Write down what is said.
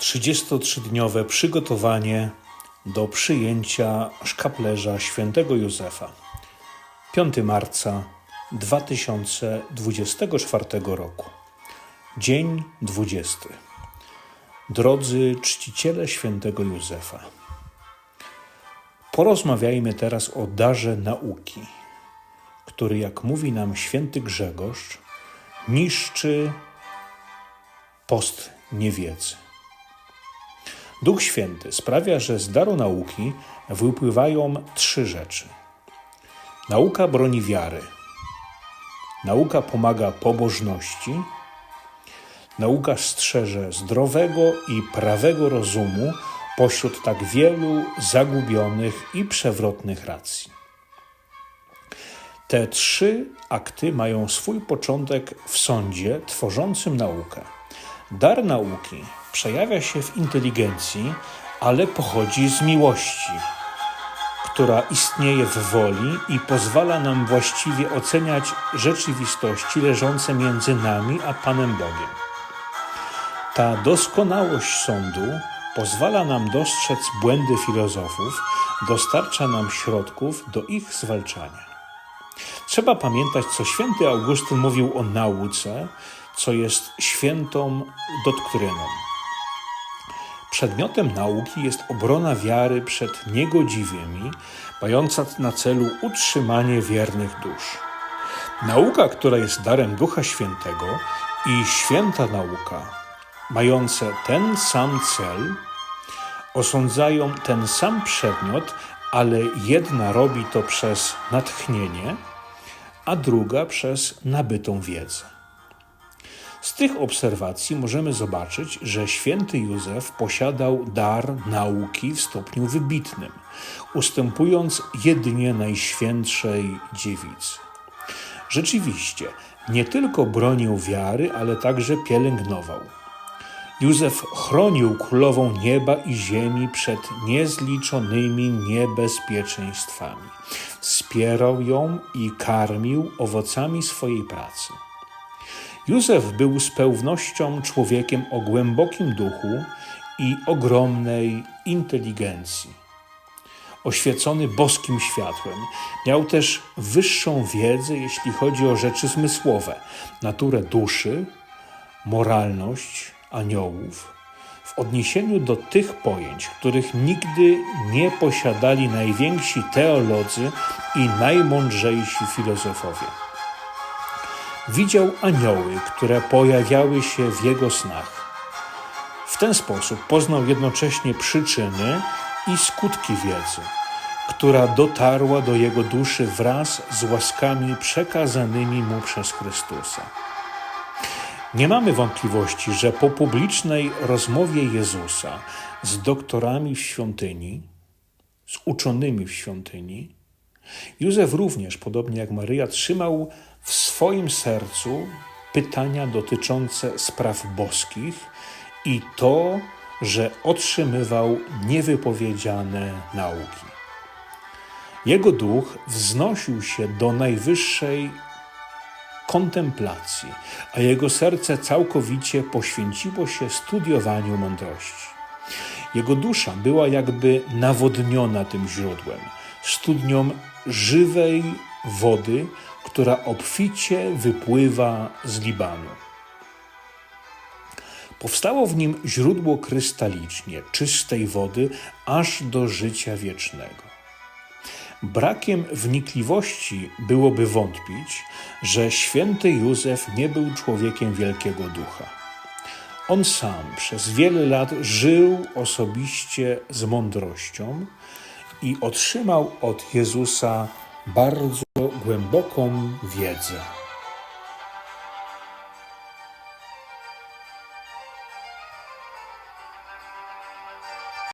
33-dniowe przygotowanie do przyjęcia szkaplerza świętego Józefa. 5 marca 2024 roku. Dzień 20. Drodzy czciciele świętego Józefa. Porozmawiajmy teraz o darze nauki, który, jak mówi nam święty Grzegorz, niszczy post niewiedzy. Duch Święty sprawia, że z daru nauki wypływają trzy rzeczy. Nauka broni wiary, nauka pomaga pobożności, nauka strzeże zdrowego i prawego rozumu pośród tak wielu zagubionych i przewrotnych racji. Te trzy akty mają swój początek w sądzie tworzącym naukę. Dar nauki przejawia się w inteligencji, ale pochodzi z miłości, która istnieje w woli i pozwala nam właściwie oceniać rzeczywistości leżące między nami a Panem Bogiem. Ta doskonałość sądu pozwala nam dostrzec błędy filozofów, dostarcza nam środków do ich zwalczania. Trzeba pamiętać, co święty Augustyn mówił o nauce, co jest świętą doktryną. Przedmiotem nauki jest obrona wiary przed niegodziwymi, mająca na celu utrzymanie wiernych dusz. Nauka, która jest darem Ducha Świętego i święta nauka, mające ten sam cel, osądzają ten sam przedmiot, ale jedna robi to przez natchnienie, a druga przez nabytą wiedzę. Z tych obserwacji możemy zobaczyć, że święty Józef posiadał dar nauki w stopniu wybitnym, ustępując jedynie Najświętszej Dziewicy. Rzeczywiście, nie tylko bronił wiary, ale także pielęgnował. Józef chronił królową nieba i ziemi przed niezliczonymi niebezpieczeństwami. Wspierał ją i karmił owocami swojej pracy. Józef był z pewnością człowiekiem o głębokim duchu i ogromnej inteligencji. Oświecony boskim światłem, miał też wyższą wiedzę, jeśli chodzi o rzeczy zmysłowe, naturę duszy, moralność aniołów, w odniesieniu do tych pojęć, których nigdy nie posiadali najwięksi teolodzy i najmądrzejsi filozofowie. Widział anioły, które pojawiały się w jego snach. W ten sposób poznał jednocześnie przyczyny i skutki wiedzy, która dotarła do jego duszy wraz z łaskami przekazanymi mu przez Chrystusa. Nie mamy wątpliwości, że po publicznej rozmowie Jezusa z doktorami w świątyni, z uczonymi w świątyni, Józef również, podobnie jak Maryja, trzymał w swoim sercu pytania dotyczące spraw boskich i to, że otrzymywał niewypowiedziane nauki. Jego duch wznosił się do najwyższej kontemplacji, a jego serce całkowicie poświęciło się studiowaniu mądrości. Jego dusza była jakby nawodniona tym źródłem, studnią żywej wody, która obficie wypływa z Libanu. Powstało w nim źródło krystalicznie czystej wody aż do życia wiecznego. Brakiem wnikliwości byłoby wątpić, że święty Józef nie był człowiekiem wielkiego ducha. On sam przez wiele lat żył osobiście z mądrością i otrzymał od Jezusa bardzo głęboką wiedzę.